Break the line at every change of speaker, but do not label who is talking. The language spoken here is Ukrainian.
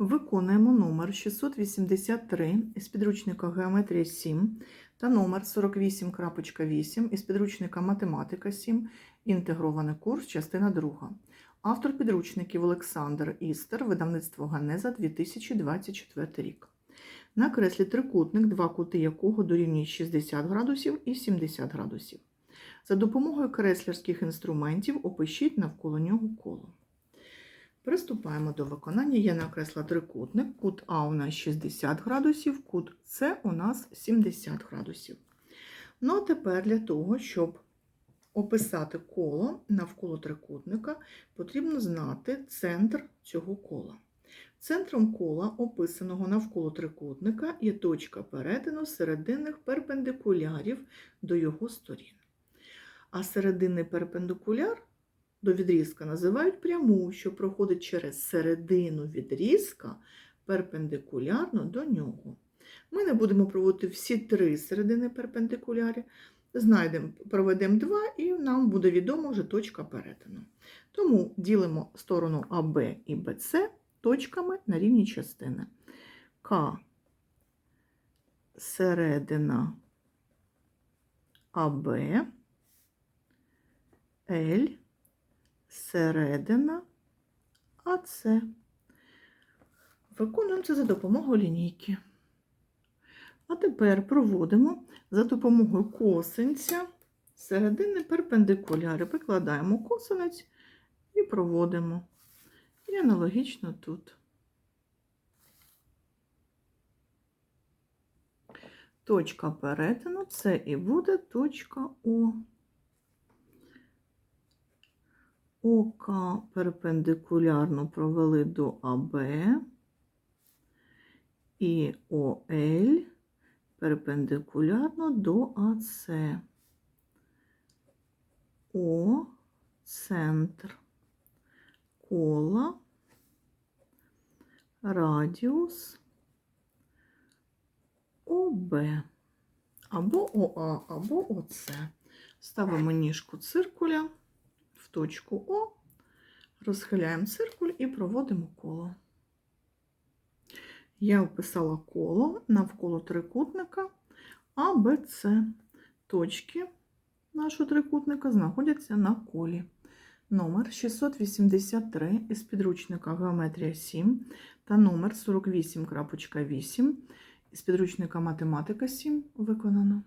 Виконуємо номер 683 із підручника Геометрія 7 та номер 48.8 із підручника Математика 7, інтегрований курс, частина 2. Автор підручників Олександр Істер, видавництво Ганеза 2024 рік. Накреслі трикутник, два кути якого дорівнюють 60 градусів і 70 градусів. За допомогою креслярських інструментів опишіть навколо нього коло. Приступаємо до виконання. Я накресла трикутник. Кут А у нас 60 градусів, кут С у нас 70 градусів. Ну а тепер для того, щоб описати коло навколо трикутника, потрібно знати центр цього кола. Центром кола, описаного навколо трикутника, є точка перетину серединних перпендикулярів до його сторін. А серединний перпендикуляр до відрізка називають пряму, що проходить через середину відрізка перпендикулярно до нього. Ми не будемо проводити всі три середини перпендикулярі, знайдемо, проведемо два, і нам буде відомо вже точка перетину. Тому ділимо сторону АБ і БЦ точками на рівні частини. К середина АБ, Л середина АЦ. Виконуємо це за допомогою лінійки. А тепер проводимо за допомогою косинця середини перпендикуляри. Викладаємо косинець і проводимо. І аналогічно тут. Точка перетину це і буде точка О. ОК перпендикулярно провели до АБ і ОЛ перпендикулярно до АС. О центр. Кола, радіус. ОБ або ОА, або ОЦ. Ставимо ніжку циркуля точку О, розхиляємо циркуль і проводимо коло. Я вписала коло навколо трикутника А. Точки нашого трикутника знаходяться на колі. Номер 683 із підручника Геометрія 7 та номер 48.8 із підручника Математика 7 виконано.